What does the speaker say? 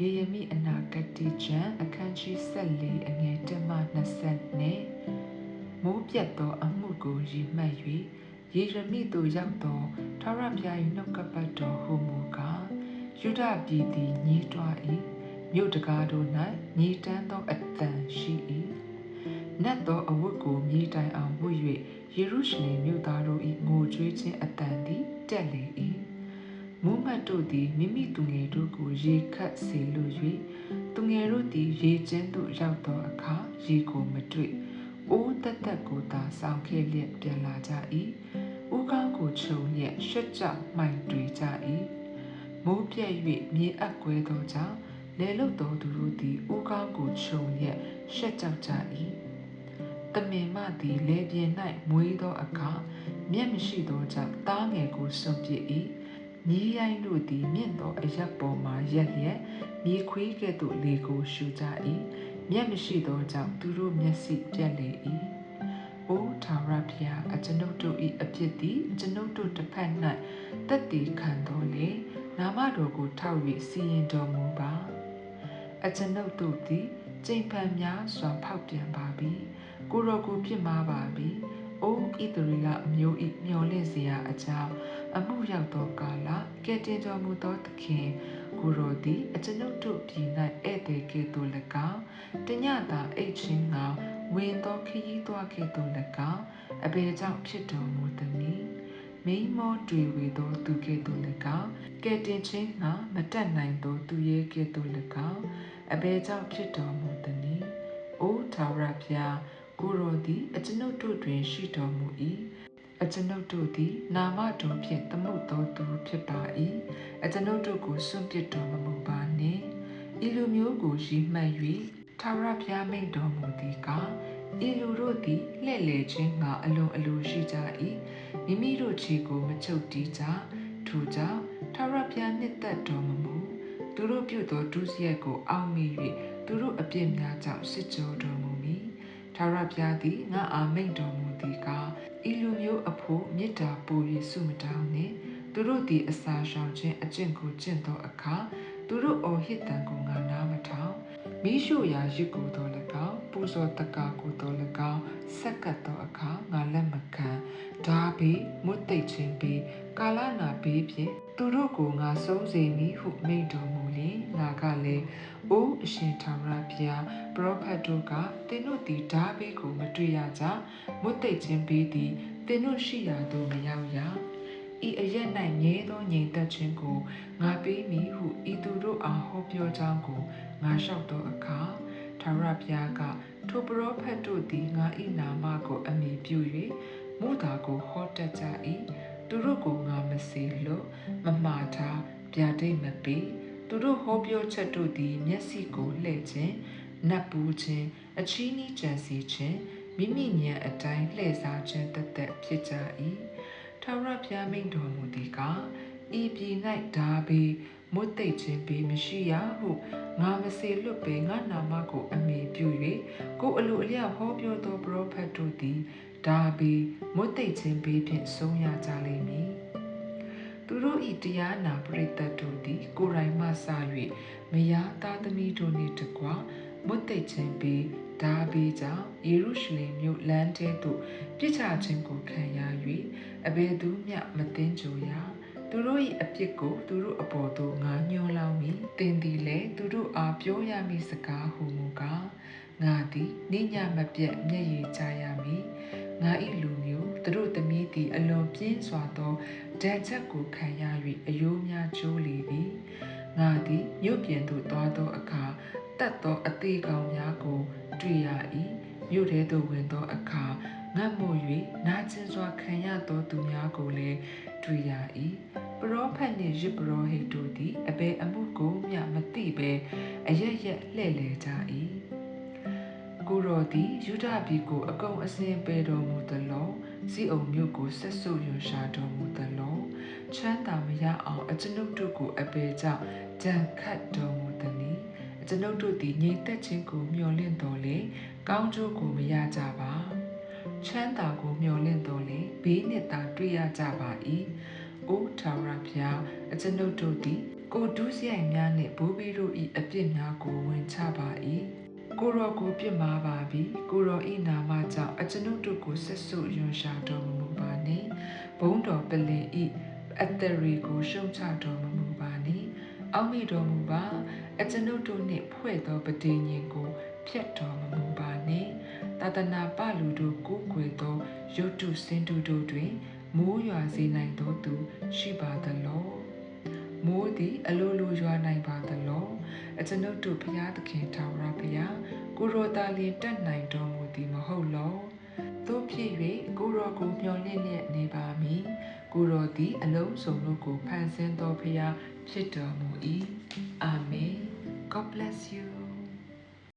ရေယမိအနာဂတိကျမ်းအခန်းကြီး14အငယ်1မှ20နဲ့မိုးပြတ်သောအမှုကိုရည်မှတ်၍ယေရမိသို့ရောက်သောထာဝရဘုရား၏နှုတ်ကပတ်တော်ဟူမူကားယုဒပြည်သည်ညှိတွား၏မြို့တကားတို့၌ညှိတမ်းသောအတန်ရှိ၏နတ်သောအဝတ်ကိုမြေတိုင်အောင်ဝတ်၍ယေရုရှလင်မြို့သားတို့၏ငိုကြွေးခြင်းအတန်သည်တက်လေ၏ မူးမတ်တို့သည်မိမိသူငယ်တို့ကိုရေခတ်စေလို၍သူငယ်တို့သည်ရေကျင်းသို့ရောက်သောအခါရေကိုမတွေ့အိုးတက်တက်ကိုသာဆောင်ခဲ့လျက်ပြန်လာကြ၏ဥကောင်းကိုခြုံလျက်ရှက်ကြောက်မှိုင်တွေကြ၏မိုးပြက်၍မြေအပ်ကွဲသောကြောင့်လေလုတ်သောသူတို့သည်ဥကောင်းကိုခြုံလျက်ရှက်ကြောက်ကြ၏တမင်မသည်လေပြင်း၌မွေးသောအခါမျက်မရှိသောကြောင့်တားငယ်ကိုစွန့်ပစ်၏ မြေရိုင်းတို့သည်မြင့်သောအရက်ပေါ်မှရက်လျက်မြေခွေးကဲ့သို့လေကိုရှူကြ၏မျက်မရှိသောကြောင့်သူတို့မျက်စိပြက်လေ၏အိုထာဝရဘုရားအကျွန်ုပ်တို့၏အပြစ်သည်အကျွန်ုပ်တို့တစ်ဖက်၌တက်တည်ခံတော်လေနာမတော်ကိုထောက်၍စီရင်တော်မူပါအကျွန်ုပ်တို့သည်ကျိန်ဖန်များစွာဖောက်ပြန်ပါပြီကိုရောကိုပြစ်မှားပါပြီအိုဣသရေလအမျိုး၏မျော်လင့်စရာအကြောင်း အမှုရောက်သောကာလကဲ့တင်တော်မူသောသခင်ကိုရောသည်အကျွန်ုပ်တို့ပြည်၌ဧည့်သည်ကဲ့သို့၎င်းတညတာအိတ်ချင်းကဝင်သောခရီးသွားကဲ့သို့၎င်းအဘယ်ကြောင့်ဖြစ်တော်မူသနည်းမိမောတွေ့ဝေသောသူကဲ့သို့၎င်းကဲ့တင်ခြင်းကမတက်နိုင်သောသူရဲ့ကဲ့သို့၎င်းအဘယ်ကြောင့်ဖြစ်တော်မူသနည်းအိုထာဝရဘုရားကိုရောသည်အကျွန်ုပ်တို့တွင်ရှိတော်မူ၏ အကျွန်ုပ်တို့သည် နာမတော်ဖြင့်သမုတ်တော်သူဖြစ်ပါ၏အကျွန်ုပ်တို့ကိုစွန့်ပစ်တော်မမူပါနှင့်ဤလူမျိုးကိုရည်မှတ်၍ထာဝရဘုရားမိန့်တော်မူသည်ကားဤလူတို့သည်လှဲ့လေခြင်းငါအလွန်အလိုရှိကြ၏မိမိတို့ခြေကိုမချုပ်တီးကြထို့ကြောင့်ထာဝရဘုရားနှစ်သက်တော်မမူသူတို့ပြုသောဒုစရိုက်ကိုအောက်မေ့၍သူတို့အပြစ်များကြောင့်စစ်ကြောတော်မူမည်ထာဝရဘုရားသည်ငါအာမိန်တော်မူသည် ကားဤလူမျိုးအဖို့မေတ္တာပို့၍ဆုမတောင်းနှင့်သူတို့သည်အစာရှောင်ခြင်းအကျင့်ကိုကျင့်သောအခါသူတို့အော်ဟစ်တံကိုငါနားမထောင်မိရှုရာရစ်ကိုတော်၎င်းပူဇော်တကာကိုတော်၎င်းဆက်ကပ်သောအခါငါလက်မခံဓာဘေးမွတ်သိပ်ခြင်းဘေးကာလနာဘေးဖြင့် သူတို့ကိုငါဆုံးစေမည်ဟုမိန့်တော်မူလျင်ငါကလည်းအိုးအရှင်ထာဝရဘုရားပရောဖက်တို့ကသင်တို့သည်ဓာဘေးကိုမတွေ့ရကြမွတ်သိပ်ခြင်းဘေးသည်သင်တို့ရှိရာသို့မရောက်ရဤအရက်၌ငဲသောငြိမ်သက်ခြင်းကိုငါပေးမည်ဟုဤသူတို့အားဟောပြောကြောင်းကိုငါလျှောက်သောအခါထာဝရဘုရားကထိုပရောဖက်တို့သည်ငါ၏နာမကိုအမိပြု၍မူတာကိုဟောတတ်ကြ၏ သူတို့ကိုငါမစေလို့မမှားထားဗျာဒိတ်မပေးသူတို့ဟောပြောချက်တို့သည်မျက်စိကိုလှည့်ခြင်းနတ်ပူးခြင်းအချီးနှီးကြံစီခြင်းမိမိဉာဏ်အတိုင်းလှည့်စားခြင်းတသက်ဖြစ်ကြ၏ထာဝရဘုရားမိန့်တော်မူသည်ကားဤပြည်၌ဓာဘေးမွတ်သိပ်ခြင်းဘေးမရှိရဟုငါမစေလွတ်ပေငါနာမကိုအမိပြု၍ကိုအလိုအလျောက်ဟောပြောသောပရောဖက်တို့သည် ဒါဘီမွတ်သိပ်ခြင်းဘေးဖြင့်ဆုံးရကြလိမ့်မည်သူတို့ဤတရားနာပရိသတ်တို့သည် ကိုယ်တိုင်မှစ၍မယားသားသမီးတို့နှင့်တကွမွတ်သိပ်ခြင်းဘေးဒါဘီကြောင့်ယေရုရှလင်မြို့လမ်းထဲသို့ပြစ်ချခြင်းကိုခံရ၍အဘယ်သူမျှမသိကြရသူတို့၏အပြစ်ကိုသူတို့အပေါ်သို့ငါညှိုးလောင်းမည်တင်သည်လည်းသူတို့အားပြောရမည့်စကားဟုမူကားငါသည်နေညမပြတ်မျက်ရည်ကြရမည် ငါ၏လူမျိုးသူတို့သမီးသည်အလွန်ပြင်းစွာသောဒဏ်ချက်ကိုခံရ၍အယိုးများကျိုးလေသည်ငါသည်မြို့ပြင်သို့သွားသောအခါတတ်သောအသေးကောင်များကို တွေ့ရ၏မြို့ထဲသို့ဝင်သောအခါငတ်မို့၍နာကျင်စွာခံရသောသူများကိုလည်းတွေ့ရ၏ပရောဖက်နှင့်ရစ်ပရောဟိတ်တို့သည်အဘယ်အမှုကိုမျှမသိဘဲအရရက်လှဲ့လေကြ၏ ကိုရောသည်ယူဒပြည်ကိုအကုန်အစင်ပေတော်မူသလောစီအုံမြို့ကိုဆက်ဆုပ်ရွှရှာတော်မူသလောချမ်းသာမရအောင်အကျွန်ုပ်တို့ကိုအပေကြောင့်ကြံခတ်တော်မူသည်နီအကျွန်ုပ်တို့သည်ငြိမ်သက်ခြင်းကိုမျှော်လင့်တော်လေကောင်းကျိုးကိုမရကြပါချမ်းသာကိုမျှော်လင့်တော်လေဘေးနှစ်သာတွေ့ရကြပါ၏အိုထာဝရဘုရားအကျွန်ုပ်တို့သည်ကိုဒုစရိုက်များနှင့်ဘိုးဘေးတို့၏အပြပြစ်များကိုဝင်ချပါ၏ ကိုရောကိုပြစ်မှားပါပြီကိုရောဤနာမကြောင့်အကျွန်ုပ်တို့ကိုဆက်ဆုပ်ယွန်ရှာတော်မမူပါနှင့်ဘုံတော်ပလင်ဤအတ္တရီကိုရှုံချတော်မမူပါနှင့်အောက်မိတော်မူပါအကျွန်ုပ်တို့နှင့်ဖွဲ့သောပတိညင်ကိုဖျက်တော်မမူပါနှင့်တသနာပလူတို့ကိုးကွယ်သောရုတ်တုစင်တုတို့တွင်မိုးရွာစေနိုင်သောသူရှိပါသလောမိုးသည်အလိုလိုရွာနိုင်ပါသလော အကျွန်ုပ်တို့ဘုရားသခင်ထာဝရဘုရားကိုရောသားလင်းတတ်နိုင်တော်မူသည်မဟုတ်လောသို့ဖြစ်၍ကိုရောကိုမျှော်လင့်လျက်နေပါမည်ကိုရောသည်အလုံးစုံတို့ကိုဖန်ဆင်းသောဘုရားဖြစ်တော်မူ၏အာမင် God bless you